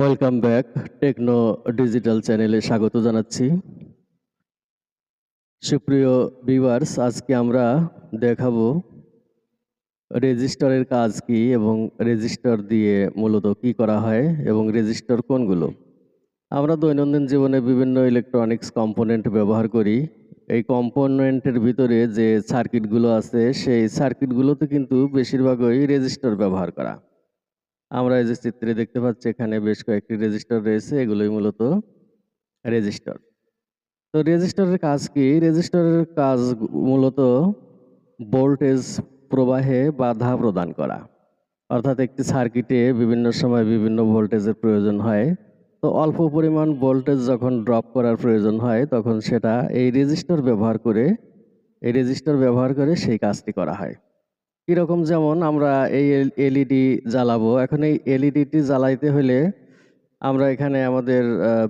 Welcome back techno digital চ্যানেলে স্বাগত জানাচ্ছি। সুপ্রিয় ভিউয়ার্স আজকে আমরা দেখাবো রেজিস্টারের কাজ কি এবং রেজিস্টার দিয়ে মূলত কি করা হয় এবং রেজিস্টার কোনগুলো। আমরা দৈনন্দিন জীবনে বিভিন্ন ইলেকট্রনিক্স কম্পোনেন্ট ব্যবহার করি। এই কম্পোনেন্টের ভিতরে যে সার্কিটগুলো আছে, সেই সার্কিটগুলোতে কিন্তু বেশিরভাগই রেজিস্টার ব্যবহার করা। আমরা এই যে চিত্রে দেখতে পাচ্ছি, এখানে বেশ কয়েকটি রেজিস্টার রয়েছে, এগুলোই মূলত রেজিস্টার তো রেজিস্টারের কাজ কি? রেজিস্টারের কাজ মূলত ভোল্টেজ প্রবাহে বাধা প্রদান করা। অর্থাৎ একটি সার্কিটে বিভিন্ন সময় বিভিন্ন ভোল্টেজের প্রয়োজন হয়। তো অল্প পরিমাণ ভোল্টেজ যখন ড্রপ করার প্রয়োজন হয়, তখন সেটা এই রেজিস্টার ব্যবহার করে, এই রেজিস্টার ব্যবহার করে সেই কাজটি করা হয়। কীরকম যেমন আমরা এই এলইডি জ্বালাবো, এখন এই এলইডিটি জ্বালাইতে হলে আমরা এখানে আমাদের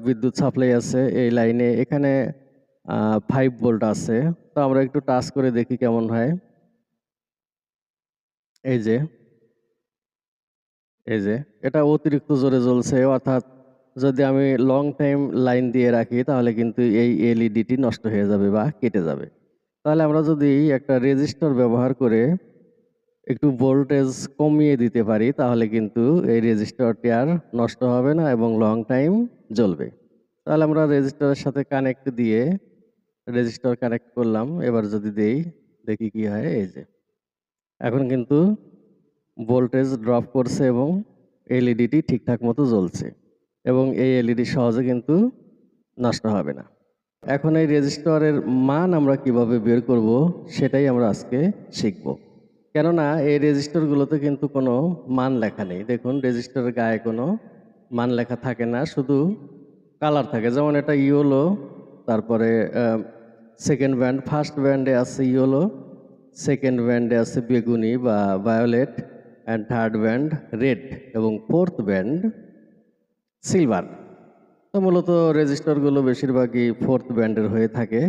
বিদ্যুৎ সাপ্লাই আছে এই লাইনে, এখানে ফাইভ ভোল্ট আছে। তো আমরা একটু টাচ করে দেখি কেমন হয়। এই যে এই যে, এটা অতিরিক্ত জোরে জ্বলছে, অর্থাৎ যদি আমি লং টাইম লাইন দিয়ে রাখি, তাহলে কিন্তু এই এলইডিটি নষ্ট হয়ে যাবে বা কেটে যাবে। তাহলে আমরা যদি একটা রেজিস্টার ব্যবহার করে একটু ভোল্টেজ কমিয়ে দিতে পারি, তাহলে কিন্তু এই রেজিস্টারটি আর নষ্ট হবে না এবং লং টাইম জ্বলবে। তাহলে আমরা রেজিস্টারের সাথে কানেক্ট দিয়ে রেজিস্টার কানেক্ট করলাম। এবার যদি দেই, দেখি কি হয়, এই যে। এখন কিন্তু ভোল্টেজ ড্রপ করছে এবং এলইডিটি ঠিকঠাক মতো জ্বলছে এবং এই এলইডি সহজে কিন্তু নষ্ট হবে না। এখন এই রেজিস্টারের মান আমরা কীভাবে বের করব, সেটাই আমরা আজকে শিখব। কেননা এই রেজিস্টারগুলোতে কিন্তু কোনো মান লেখা নেই। দেখুন রেজিস্টারের গায়ে কোনো মান লেখা থাকে না, শুধু কালার থাকে। যেমন এটা ইয়োলো, তারপরে সেকেন্ড ব্যান্ড ফার্স্ট ব্যান্ডে আছে ইয়োলো সেকেন্ড ব্যান্ডে আছে বেগুনি বা violet and third band red এবং ফোর্থ ব্যান্ড সিলভার তো মূলত রেজিস্টারগুলো বেশিরভাগই ফোর্থ ব্যান্ডের হয়ে থাকে।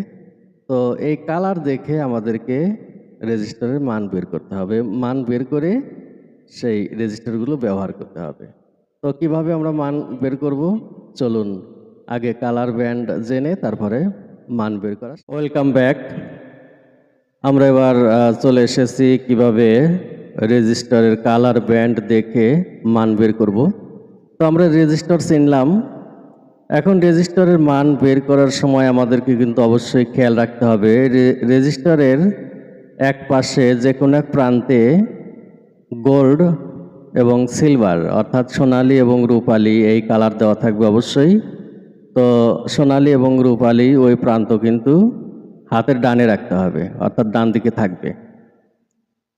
তো এই কালার দেখে আমাদেরকে রেজিস্টারের মান বের করতে হবে। মান বের করে সেই রেজিস্টারগুলো ব্যবহার করতে হবে। তো কীভাবে আমরা মান বের করব? চলুন আগে কালার ব্যান্ড জেনে তারপরে মান বের করা ওয়েলকাম ব্যাক আমরা এবার চলে এসেছি কীভাবে রেজিস্টারের কালার ব্যান্ড দেখে মান বের করব। তো আমরা রেজিস্টার চিনলাম। এখন রেজিস্টারের মান বের করার সময় আমাদেরকে কিন্তু অবশ্যই খেয়াল রাখতে হবে। রেজিস্টারের এক পাশে যে কোনো এক প্রান্তে গোল্ড এবং সিলভার, অর্থাৎ সোনালি এবং রূপালি এই কালার দেওয়া থাকবে অবশ্যই। তো সোনালি এবং রূপালি ওই প্রান্ত কিন্তু হাতের ডানে রাখতে হবে, অর্থাৎ ডান দিকে থাকবে।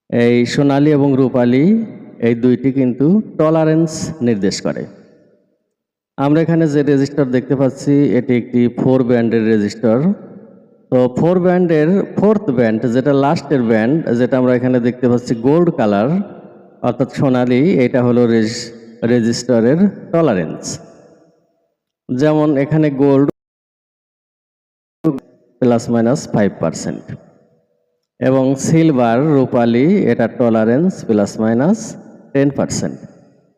এই সোনালি এবং রূপালী এই দুইটি কিন্তু টলারেন্স নির্দেশ করে। আমরা এখানে যে রেজিস্টার দেখতে পাচ্ছি, এটি একটি ফোর ব্যান্ডের রেজিস্টার। তো ফোর ব্যান্ডের ফোর্থ ব্যান্ড যেটা লাস্টের ব্যান্ড যেটা আমরা এখানে দেখতে পাচ্ছি গোল্ড কালার অর্থাৎ সোনালি, এটা হলো রেজিস্টারের টলারেন্স যেমন এখানে gold plus minus five percent এবং সিলভার রূপালি, এটা tolerance plus minus ten percent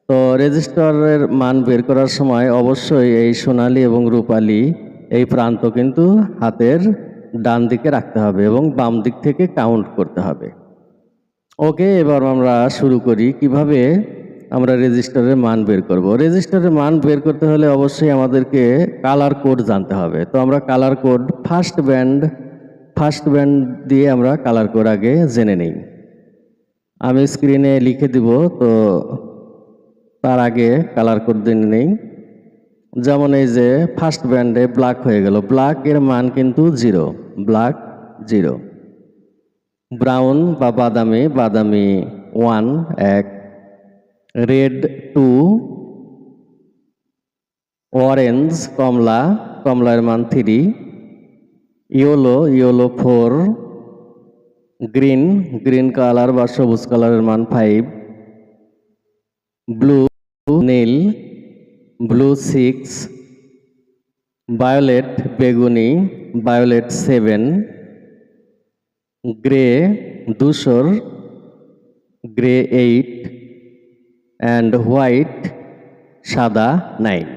তো রেজিস্টারের মান বের করার সময় অবশ্যই এই সোনালি এবং রূপালি এই প্রান্ত কিন্তু হাতের ডান দিকে রাখতে হবে এবং বাম দিক থেকে কাউন্ট করতে হবে। ওকে এবার আমরা শুরু করি কীভাবে আমরা রেজিস্টারের মান বের করব। রেজিস্টারের মান বের করতে হলে অবশ্যই আমাদেরকে কালার কোড জানতে হবে। তো আমরা colour code first band first band দিয়ে আমরা কালার কোড আগে জেনে নিই। আমি স্ক্রিনে লিখে দিব, তো তার আগে কালার কোড জেনে নেই। যেমন এই যে ফার্স্ট ব্যান্ডে ব্ল্যাক হয়ে গেল। ব্ল্যাক এর মান কিন্তু জিরো ব্ল্যাক জিরো ব্রাউন বা বাদামি বাদামি ওয়ান এক। রেড টু অরেঞ্জ কমলা, কমলার মান three yellow yellow four green green colour বা সবুজ কালারের মান ফাইভ ব্লু নীল। ব্লু সিক্স, ভায়োলেট বেগুনি, ভায়োলেট সেভেন, গ্রে ধূসর, গ্রে এইট, অ্যান্ড হোয়াইট সাদা নাইন।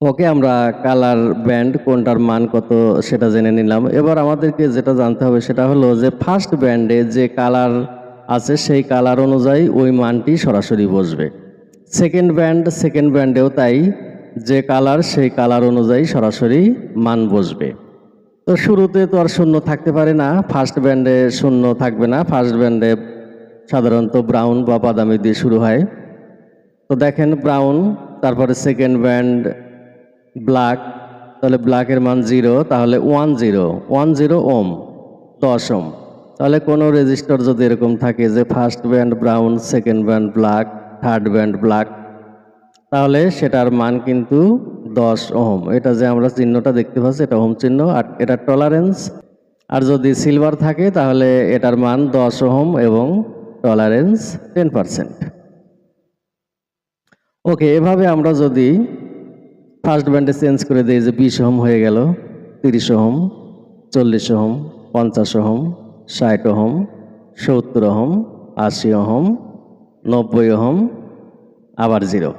ওকে, আমরা কালার ব্যান্ড কোনটার মান কত সেটা জেনে নিলাম। এবার আমাদেরকে যেটা জানতে হবে সেটা হলো যে ফার্স্ট ব্যান্ডে যে কালার আছে সেই কালার অনুযায়ী ওই মানটি সরাসরি বসবে। সেকেন্ড ব্যান্ড সেকেন্ড ব্যান্ডেও তাই যে কালার সেই কালার অনুযায়ী সরাসরি মান বসবে। তো শুরুতে তো আর শূন্য থাকতে পারে না ফার্স্ট ব্যান্ডে শূন্য থাকবে না ফার্স্ট ব্যান্ডে সাধারণত ব্রাউন বা বাদামি দিয়ে শুরু হয়। তো দেখেন ব্রাউন তারপরে সেকেন্ড ব্যান্ড ব্ল্যাক তাহলে ব্ল্যাকের মান জিরো তাহলে one zero one zero ohm দশ ওম তাহলে কোনো রেজিস্টার যদি এরকম থাকে যে first band brown second band black third band black তাহলে সেটার মান কিন্তু দশ ওহম। এটা যে আমরা চিহ্নটা দেখতে পাচ্ছি, এটা ওহম চিহ্ন। আর এটা টলারেন্স আর যদি সিলভার থাকে, তাহলে এটার মান দশ ওহম এবং টলারেন্স টেন পারসেন্ট ওকে এভাবে আমরা যদি ফার্স্ট ব্যান্ডে চেঞ্জ করে দিই যে বিশ ওহম হয়ে গেল, তিরিশ ওহম, চল্লিশ ওহম, পঞ্চাশ ওহম, ষাট ওহম, সত্তর ওহম, আশি ওহম নব্বই ওহম, আবার জিরো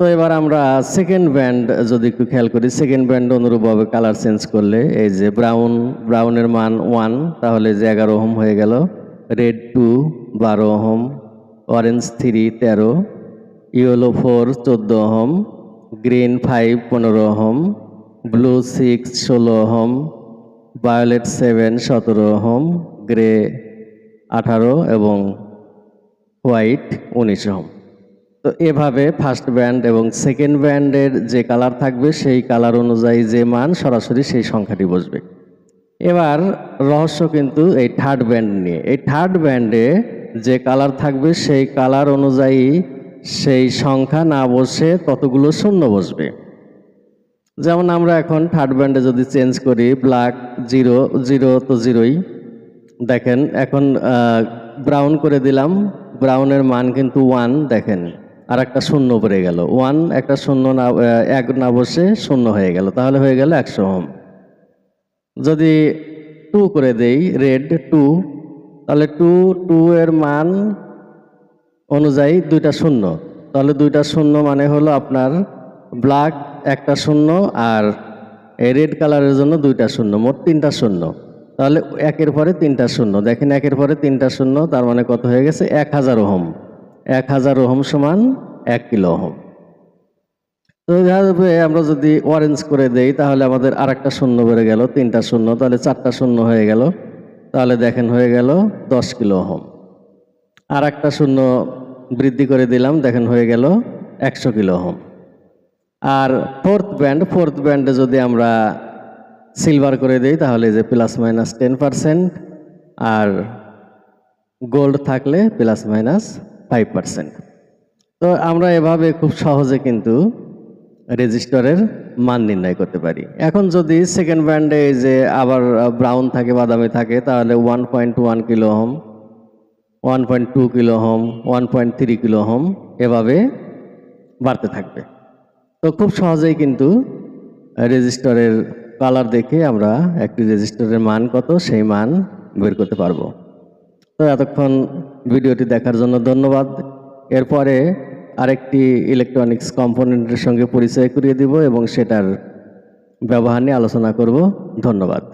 তো এবার আমরা সেকেন্ড ব্যান্ড যদি একটু খেয়াল করি সেকেন্ড ব্যান্ড অনুরূপভাবে কালার চেঞ্জ করলে, এই যে ব্রাউন ব্রাউনের মান ওয়ান তাহলে যে এগারো ওহম হয়ে গেল রেড টু বারো ওহম অরেঞ্জ থ্রি তেরো ইয়েলো ফোর চোদ্দ ওহম গ্রিন ফাইভ পনেরো ওহম ব্লু সিক্স ষোলো ওহম ভায়োলেট সেভেন সতেরো ওহম গ্রে আঠারো এবং হোয়াইট উনিশ তো এভাবে ফার্স্ট ব্যান্ড এবং সেকেন্ড ব্যান্ডের যে কালার থাকবে, সেই কালার অনুযায়ী যে মান, সরাসরি সেই সংখ্যাটি বসবে। এবার রহস্য কিন্তু এই থার্ড ব্যান্ড নিয়ে। এই থার্ড ব্যান্ডে যে কালার থাকবে, সেই কালার অনুযায়ী সেই সংখ্যা না বসে কতগুলো শূন্য বসবে। যেমন আমরা এখন থার্ড ব্যান্ডে যদি চেঞ্জ করি ব্ল্যাক জিরো জিরো তো জিরোই দেখেন, এখন ব্রাউন করে দিলাম। ব্রাউনের মান কিন্তু ওয়ান, দেখেন আর একটা শূন্য পড়ে গেল। ওয়ান, একটা শূন্য না এক না বসে শূন্য হয়ে গেল, তাহলে হয়ে গেল একশো ওহম। যদি টু করে দেই রেড টু তাহলে টু টু এর মান অনুযায়ী দুইটা শূন্য। তাহলে দুইটা শূন্য মানে হলো আপনার ব্ল্যাক একটা শূন্য আর রেড কালারের জন্য দুইটা শূন্য, মোট তিনটা শূন্য। তাহলে একের পরে তিনটা শূন্য। দেখেন একের পরে তিনটা শূন্য, তার মানে কত হয়ে গেছে? এক হাজার ওহম। এক হাজার ওহম সমান এক কিলো ওহম। তো আমরা যদি অরেঞ্জ করে দেই, তাহলে আমাদের আর একটা শূন্য বেড়ে গেল, তিনটা শূন্য, তাহলে চারটা শূন্য হয়ে গেল। তাহলে দেখেন হয়ে গেল দশ কিলো ওহম। আর একটা শূন্য বৃদ্ধি করে দিলাম, দেখেন হয়ে গেল একশো কিলো ওহম। আর ফোর্থ ব্যান্ড ফোর্থ ব্যান্ডে যদি আমরা সিলভার করে দিই, তাহলে যে প্লাস মাইনাস টেন পারসেন্ট আর গোল্ড থাকলে প্লাস মাইনাস ফাইভ পারসেন্ট তো আমরা এভাবে খুব সহজে কিন্তু রেজিস্টারের মান নির্ণয় করতে পারি। এখন যদি সেকেন্ড ব্যান্ডে এই যে আবার ব্রাউন থাকে বাদামি থাকে, তাহলে one point one kilo ohm one point two kilo ohm one point three kilo ohm এভাবে বাড়তে থাকবে। তো খুব সহজেই কিন্তু রেজিস্টারের কালার দেখে আমরা একটি রেজিস্টারের মান কত, সেই মান বের করতে পারব। তো এতক্ষণ ভিডিওটি দেখার জন্য ধন্যবাদ। এরপরে আরেকটি ইলেকট্রনিক্স কম্পোনেন্টের সঙ্গে পরিচয় করিয়ে দিব এবং সেটার ব্যবহার নিয়ে আলোচনা করব। ধন্যবাদ।